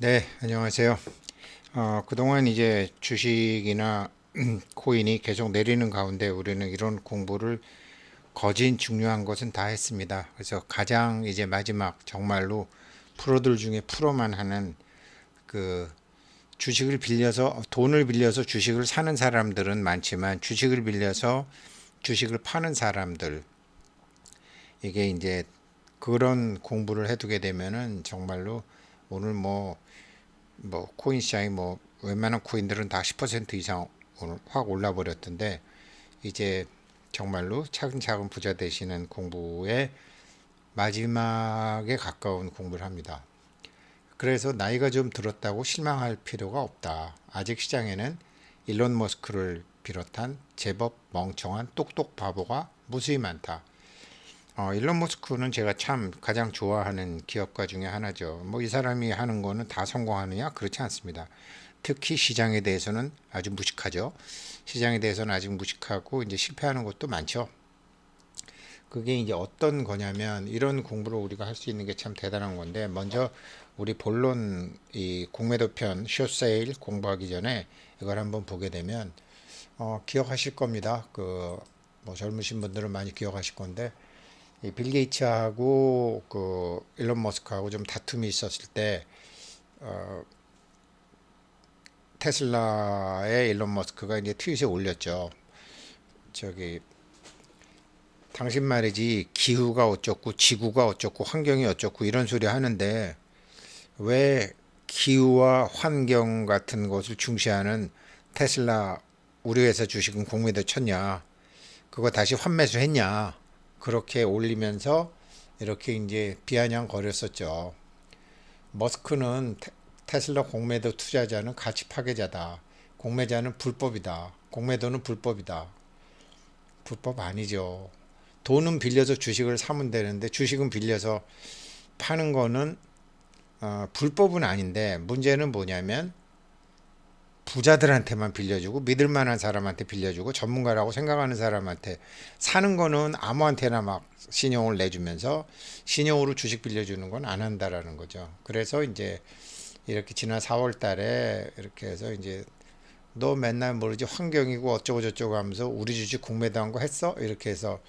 네, 안녕하세요. 어, 그동안 이제 주식이나 코인이 계속 내리는 가운데 우리는 이런 공부를 거진 중요한 것은 다 했습니다. 그래서 가장 이제 마지막 정말로 프로들 중에 프로만 하는 그 주식을 빌려서 돈을 빌려서 주식을 사는 사람들은 많지만 주식을 빌려서 주식을 파는 사람들 이게 이제 그런 공부를 해두게 되면은 정말로 오늘 뭐 뭐 코인 시장이 뭐 웬만한 코인들은 다 10% 이상 오늘 확 올라 버렸던데 이제 정말로 차근차근 부자 되시는 공부의 마지막에 가까운 공부를 합니다. 그래서 나이가 좀 들었다고 실망할 필요가 없다. 아직 시장에는 일론 머스크를 비롯한 제법 멍청한 똑똑 바보가 무수히 많다. 어, 일론 머스크는 제가 참 가장 좋아하는 기업가 중에 하나죠. 뭐 이 사람이 하는 거는 다 성공하느냐? 그렇지 않습니다. 특히 시장에 대해서는 아주 무식하죠. 시장에 대해서는 아직 무식하고 이제 실패하는 것도 많죠. 그게 이제 어떤 거냐면 이런 공부를 우리가 할 수 있는 게 참 대단한 건데 먼저 우리 본론 이 공매도편 쇼세일 공부하기 전에 이걸 한번 보게 되면 어, 기억하실 겁니다. 그 뭐 젊으신 분들은 많이 기억하실 건데 이 빌 게이츠하고 그 일론 머스크하고 좀 다툼이 있었을 때 어, 테슬라의 일론 머스크가 이제 트윗에 올렸죠. 저기 당신 말이지 기후가 어쩌고 지구가 어쩌고 환경이 어쩌고 이런 소리 하는데 왜 기후와 환경 같은 것을 중시하는 테슬라 우리 회사 주식은 공매도 쳤냐? 그거 다시 환매수 했냐? 그렇게 올리면서 이렇게 이제 비아냥 거렸었죠. 머스크는 테, 슬라 공매도 투자자는 가치 파괴자다. 공매자는 불법이다. 공매도는 불법이다. 불법 아니죠. 돈은 빌려서 주식을 사면 되는데 주식은 빌려서 파는 거는 어, 불법은 아닌데 문제는 뭐냐면 부자들한테만 빌려주고 믿을 만한 사람한테 빌려주고 전문가라고 생각하는 사람한테 사는 거는 아무한테나 막 신용을 내주면서 신용으로 주식 빌려주는 건 안 한다라는 거죠. 그래서 이제 이렇게 지난 4월 달에 이렇게 해서 이제 너 맨날 모르지 환경이고 어쩌고 저쩌고 하면서 우리 주식 공매도한 거 했어? 이렇게 해서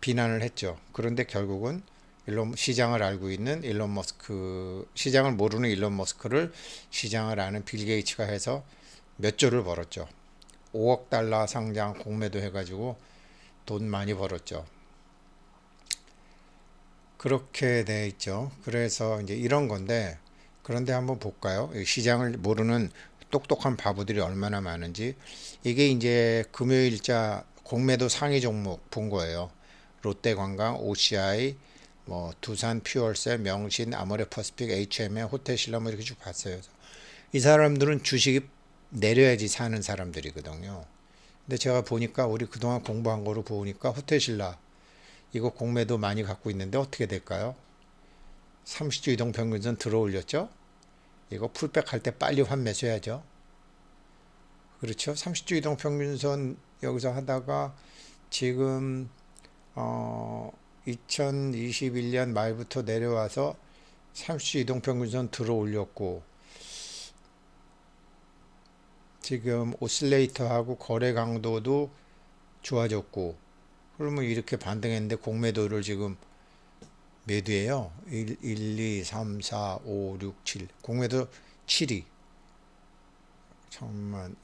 비난을 했죠. 그런데 결국은 일론 시장을 알고 있는 일론 머스크 시장을 모르는 일론 머스크를 시장을 아는 빌 게이츠가 해서 몇 조를 벌었죠. 5억 달러 상장 공매도 해가지고 돈 많이 벌었죠. 그렇게 돼 있죠. 그래서 이제 이런 건데 그런데 한번 볼까요? 시장을 모르는 똑똑한 바보들이 얼마나 많은지 이게 이제 금요일자 공매도 상위 종목 본 거예요. 롯데관광, OCI, 뭐 두산 퓨얼셀, 명신, 아모레퍼스픽, HMM, 호텔신라 뭐 이렇게 쭉 봤어요. 이 사람들은 주식이 내려야지 사는 사람들이거든요. 근데 제가 보니까 우리 그동안 공부한 거로 보니까 호텔신라 이거 공매도 많이 갖고 있는데 어떻게 될까요? 30주 이동 평균선 들어 올렸죠? 이거 풀백 할 때 빨리 환매수해야죠. 그렇죠? 30주 이동 평균선 여기서 하다가 지금 어 2021년 말부터 내려와서 30주 이동평균선 들어 올렸고 지금 오실레이터하고 거래 강도도 좋아졌고 그러면 이렇게 반등했는데 공매도를 지금 매도예요. 1, 1, 2, 3, 4, 5, 6, 7 공매도 7위. 천만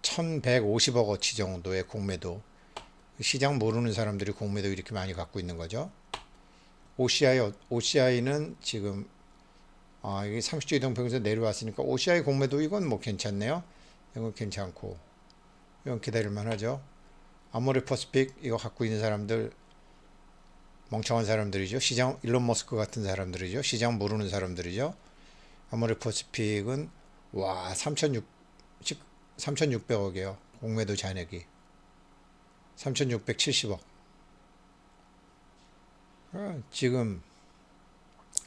1150억 어치 정도의 공매도 시장 모르는 사람들이 공매도 이렇게 많이 갖고 있는 거죠. OCI, OCI는 지금 아, 이게 30주 이동 평균선 내려왔으니까 OCI 공매도 이건 뭐 괜찮네요. 이건 괜찮고 이건 기다릴만 하죠. 아모레 퍼스픽 이거 갖고 있는 사람들 멍청한 사람들이죠. 시장 일론 머스크 같은 사람들이죠. 시장 모르는 사람들이죠. 아모레 퍼스픽은 와 3,600, 3,600억이에요. 공매도 잔액이. 3,670억. 어, 지금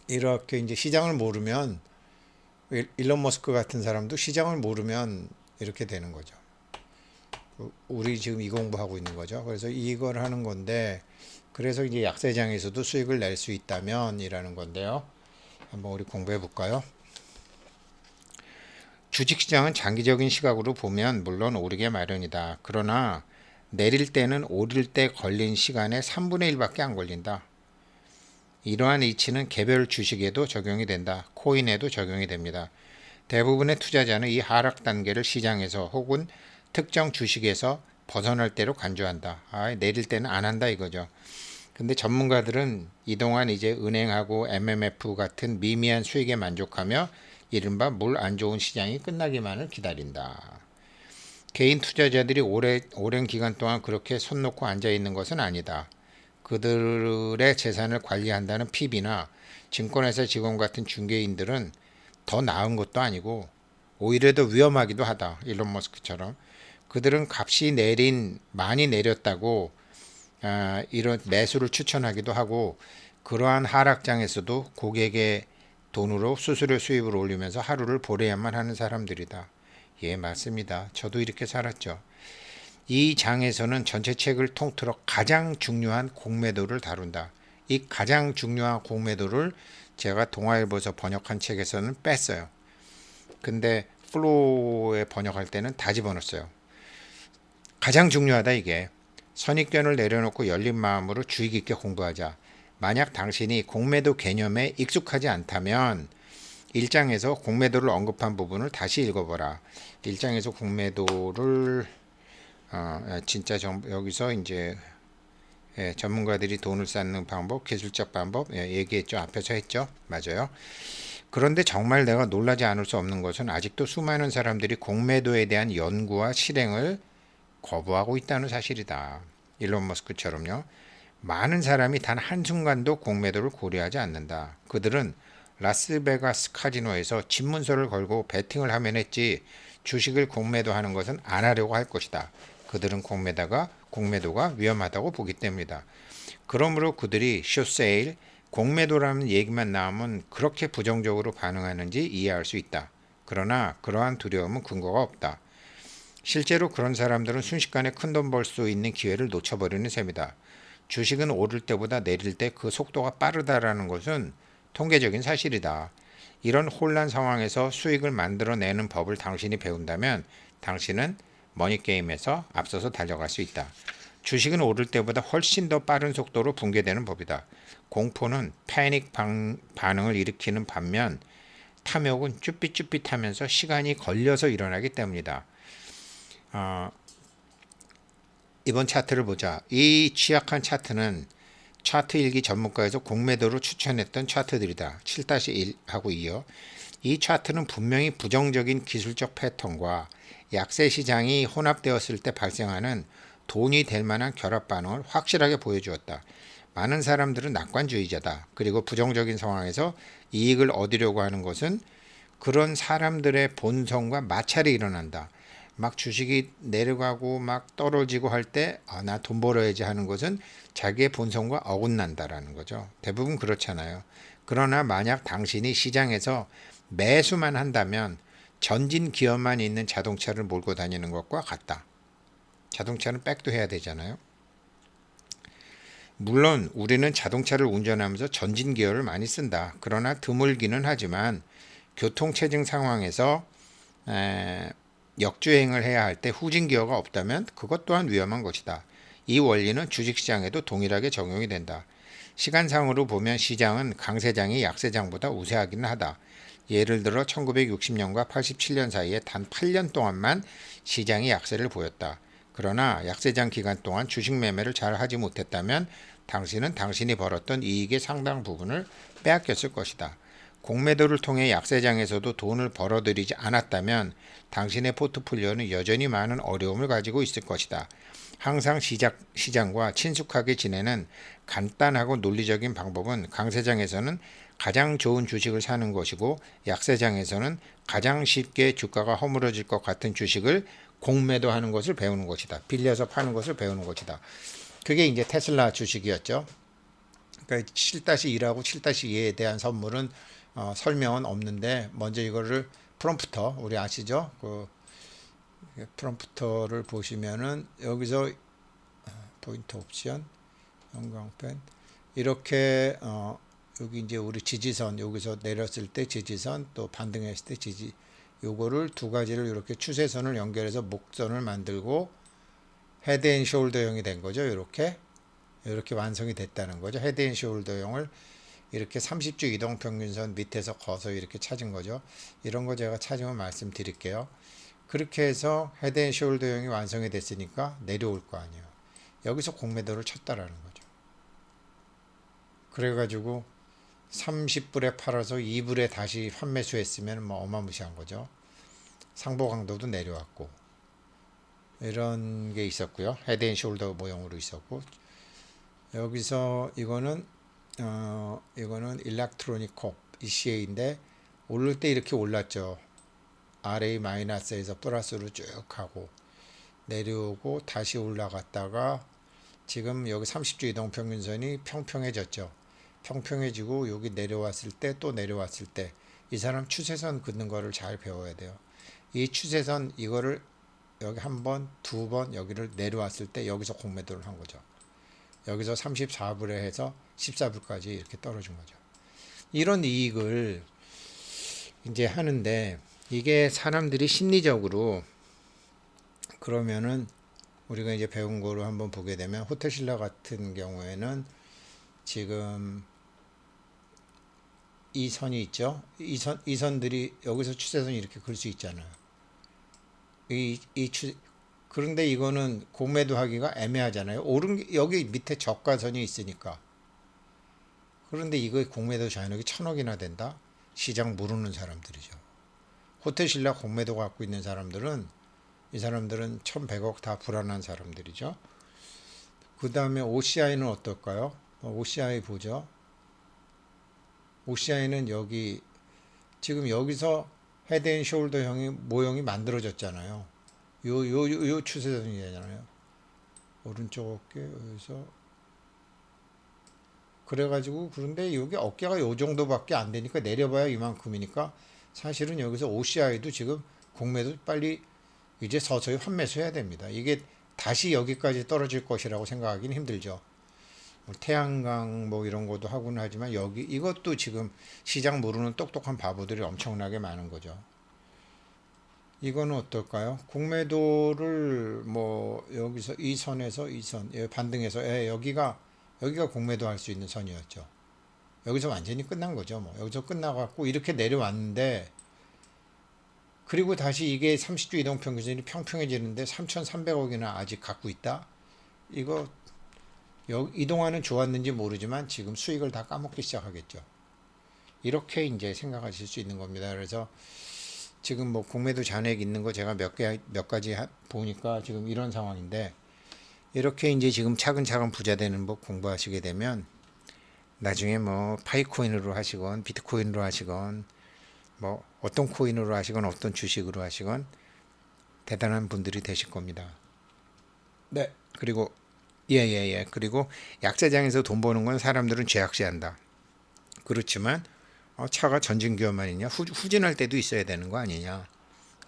이렇게 이제 시장을 모르면 일론 머스크 같은 사람도 시장을 모르면 이렇게 되는 거죠. 우리 지금 이 공부하고 있는 거죠. 그래서 이걸 하는 건데 그래서 이제 약세장에서도 수익을 낼 수 있다면이라는 건데요. 한번 우리 공부해 볼까요? 주식시장은 장기적인 시각으로 보면 물론 오르게 마련이다. 그러나 내릴 때는 오를 때 걸린 시간의 3분의 1밖에 안 걸린다. 이러한 이치는 개별 주식에도 적용이 된다. 코인에도 적용이 됩니다. 대부분의 투자자는 이 하락 단계를 시장에서 혹은 특정 주식에서 벗어날 때로 간주한다. 아, 내릴 때는 안 한다 이거죠. 근데 전문가들은 이동안 이제 은행하고 MMF 같은 미미한 수익에 만족하며 이른바 물 안 좋은 시장이 끝나기만을 기다린다. 개인 투자자들이 오래, 오랜 기간 동안 그렇게 손 놓고 앉아 있는 것은 아니다. 그들의 재산을 관리한다는 PB나 증권회사 직원 같은 중개인들은 더 나은 것도 아니고 오히려 더 위험하기도 하다. 일론 머스크처럼. 그들은 값이 내린 많이 내렸다고 아, 이런 매수를 추천하기도 하고 그러한 하락장에서도 고객의 돈으로 수수료 수입을 올리면서 하루를 보내야만 하는 사람들이다. 예, 맞습니다. 저도 이렇게 살았죠. 이 장에서는 전체 책을 통틀어 가장 중요한 공매도를 다룬다. 이 가장 중요한 공매도를 제가 동아일보에서 번역한 책에서는 뺐어요. 근데 플로에 번역할 때는 다 집어넣었어요. 가장 중요하다 이게. 선입견을 내려놓고 열린 마음으로 주의 깊게 공부하자. 만약 당신이 공매도 개념에 익숙하지 않다면 1장에서 공매도를 언급한 부분을 다시 읽어보라. 1장에서 공매도를 어, 진짜 정, 여기서 이제 예, 전문가들이 돈을 쌓는 방법, 기술적 방법 예, 얘기했죠. 앞에서 했죠. 맞아요. 그런데 정말 내가 놀라지 않을 수 없는 것은 아직도 수많은 사람들이 공매도에 대한 연구와 실행을 거부하고 있다는 사실이다. 일론 머스크처럼요. 많은 사람이 단 한순간도 공매도를 고려하지 않는다. 그들은 라스베가스 카지노에서 집문서를 걸고 베팅을 하면 했지 주식을 공매도 하는 것은 안 하려고 할 것이다. 그들은 공매다가 공매도가 위험하다고 보기 때문이다. 그러므로 그들이 쇼세일 공매도라는 얘기만 나오면 그렇게 부정적으로 반응하는지 이해할 수 있다. 그러나 그러한 두려움은 근거가 없다. 실제로 그런 사람들은 순식간에 큰 돈 벌 수 있는 기회를 놓쳐버리는 셈이다. 주식은 오를 때보다 내릴 때 그 속도가 빠르다라는 것은 통계적인 사실이다. 이런 혼란 상황에서 수익을 만들어내는 법을 당신이 배운다면 당신은 머니게임에서 앞서서 달려갈 수 있다. 주식은 오를 때보다 훨씬 더 빠른 속도로 붕괴되는 법이다. 공포는 패닉 방, 반응을 일으키는 반면 탐욕은 쭈삣쭈삣하면서 시간이 걸려서 일어나기 때문이다. 어, 이번 차트를 보자. 이 취약한 차트는 차트 일기 전문가에서 공매도로 추천했던 차트들이다. 7-1하고 이어 이 차트는 분명히 부정적인 기술적 패턴과 약세 시장이 혼합되었을 때 발생하는 돈이 될 만한 결합 반응을 확실하게 보여주었다. 많은 사람들은 낙관주의자다. 그리고 부정적인 상황에서 이익을 얻으려고 하는 것은 그런 사람들의 본성과 마찰이 일어난다. 막 주식이 내려가고 막 떨어지고 할 때 아, 나 돈 벌어야지 하는 것은 자기의 본성과 어긋난다라는 거죠. 대부분 그렇잖아요. 그러나 만약 당신이 시장에서 매수만 한다면 전진 기어만 있는 자동차를 몰고 다니는 것과 같다. 자동차는 백도 해야 되잖아요. 물론 우리는 자동차를 운전하면서 전진 기어를 많이 쓴다. 그러나 드물기는 하지만 교통체증 상황에서 에, 역주행을 해야 할 때 후진 기어가 없다면 그것 또한 위험한 것이다. 이 원리는 주식시장에도 동일하게 적용이 된다. 시간상으로 보면 시장은 강세장이 약세장보다 우세하기는 하다. 예를 들어 1960년과 87년 사이에 단 8년 동안만 시장이 약세를 보였다. 그러나 약세장 기간 동안 주식 매매를 잘 하지 못했다면 당신은 당신이 벌었던 이익의 상당 부분을 빼앗겼을 것이다. 공매도를 통해 약세장에서도 돈을 벌어들이지 않았다면 당신의 포트폴리오는 여전히 많은 어려움을 가지고 있을 것이다. 항상 시작, 시장과 친숙하게 지내는 간단하고 논리적인 방법은 강세장에서는 가장 좋은 주식을 사는 것이고 약세장에서는 가장 쉽게 주가가 허물어질 것 같은 주식을 공매도하는 것을 배우는 것이다. 빌려서 파는 것을 배우는 것이다. 그게 이제 테슬라 주식이었죠. 그러니까 7-1하고 7-2에 대한 선물은 어, 설명은 없는데 먼저 이거를 프롬프터 우리 아시죠? 그 프롬프터를 보시면은 여기서 어, 포인트 옵션 형광펜 이렇게 어, 여기 이제 우리 지지선 여기서 내렸을 때 지지선 또 반등했을 때 지지 요거를 두 가지를 이렇게 추세선을 연결해서 목선을 만들고 헤드 앤 숄더형이 된 거죠. 이렇게 이렇게 완성이 됐다는 거죠. 헤드 앤 숄더형을 이렇게 30주 이동 평균선 밑에서 거서 이렇게 찾은 거죠. 이런 거 제가 찾으면 말씀드릴게요. 그렇게 해서 헤드 앤 숄더형이 완성이 됐으니까 내려올 거 아니에요. 여기서 공매도를 쳤다라는 거죠. 그래가지고 30불에 팔아서 2불에 다시 판매수 했으면 뭐 어마무시한 거죠. 상보 강도도 내려왔고 이런 게 있었고요. 헤드 앤 숄더 모형으로 있었고 여기서 이거는 어 이거는 일렉트로닉 콥 ECA인데 오를 때 이렇게 올랐죠. RA 마이너스에서 플러스로 쭉 하고 내려오고 다시 올라갔다가 지금 여기 30주 이동 평균선이 평평해졌죠. 평평해지고 여기 내려왔을 때 또 내려왔을 때 이 사람 추세선 긋는 거를 잘 배워야 돼요. 이 추세선 이거를 여기 한 번, 두 번 여기를 내려왔을 때 여기서 공매도를 한 거죠. 여기서 34불에 해서 14불까지 이렇게 떨어진 거죠. 이런 이익을 이제 하는데 이게 사람들이 심리적으로 그러면은 우리가 이제 배운 거로 한번 보게 되면 호텔 신라 같은 경우에는 지금 이 선이 있죠. 이 선, 이 선들이 여기서 추세선이 이렇게 글 수 있잖아요. 이, 이 추, 그런데 이거는 공매도 하기가 애매하잖아요. 오른, 게- 여기 밑에 저가선이 있으니까. 그런데 이거 공매도 잔액이 천억이나 된다? 시장 모르는 사람들이죠. 호텔 신라 공매도 갖고 있는 사람들은 이 사람들은 1100억 다 불안한 사람들이죠. 그 다음에 OCI는 어떨까요? 어, OCI 보죠. OCI는 여기 지금 여기서 헤드앤숄더 형이 모형이 만들어졌잖아요. 요요 요 요 추세선이잖아요. 오른쪽 어깨 여기서 그래가지고 그런데 여기 어깨가 요 정도밖에 안 되니까 내려봐야 이만큼이니까 사실은 여기서 OCI도 지금 공매도 빨리 이제 서서히 환매수해야 됩니다. 이게 다시 여기까지 떨어질 것이라고 생각하기는 힘들죠. 뭐 태양광 뭐 이런 것도 하고는 하지만 여기 이것도 지금 시장 모르는 똑똑한 바보들이 엄청나게 많은 거죠. 이거는 어떨까요? 공매도를 뭐 여기서 이 선에서 이 선, 예, 반등해서 예, 여기가 여기가 공매도 할 수 있는 선이었죠. 여기서 완전히 끝난 거죠. 뭐 여기서 끝나갖고 이렇게 내려왔는데 그리고 다시 이게 30주 이동 평균선이 평평해지는데 3,300억이나 아직 갖고 있다. 이거 여- 이동하는 좋았는지 모르지만 지금 수익을 다 까먹기 시작하겠죠. 이렇게 이제 생각하실 수 있는 겁니다. 그래서 지금 뭐 공매도 잔액 있는 거 제가 몇 개 몇 가지 하- 보니까 지금 이런 상황인데 이렇게 이제 지금 차근차근 부자 되는 법 공부하시게 되면 나중에 뭐 파이코인으로 하시건 비트코인으로 하시건 뭐 어떤 코인으로 하시건 어떤 주식으로 하시건 대단한 분들이 되실 겁니다. 네. 그리고 예예예. 예, 예. 그리고 약자장에서 돈 버는 건 사람들은 죄악시한다. 그렇지만 어, 차가 전진기어만이냐 후, 후진할 때도 있어야 되는 거 아니냐.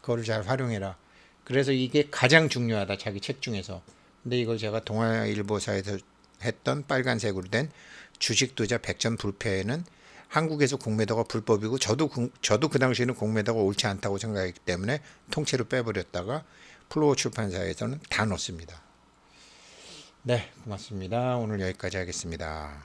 그거를 잘 활용해라. 그래서 이게 가장 중요하다. 자기 책 중에서. 근데 이걸 제가 동아일보사에서 했던 빨간색으로 된 주식 투자 백전 불패에는 한국에서 공매도가 불법이고 저도 그- 저도 그 당시에는 공매도가 옳지 않다고 생각했기 때문에 통째로 빼버렸다가 플로어 출판사에서는 다 넣습니다. 네, 고맙습니다. 오늘 여기까지 하겠습니다.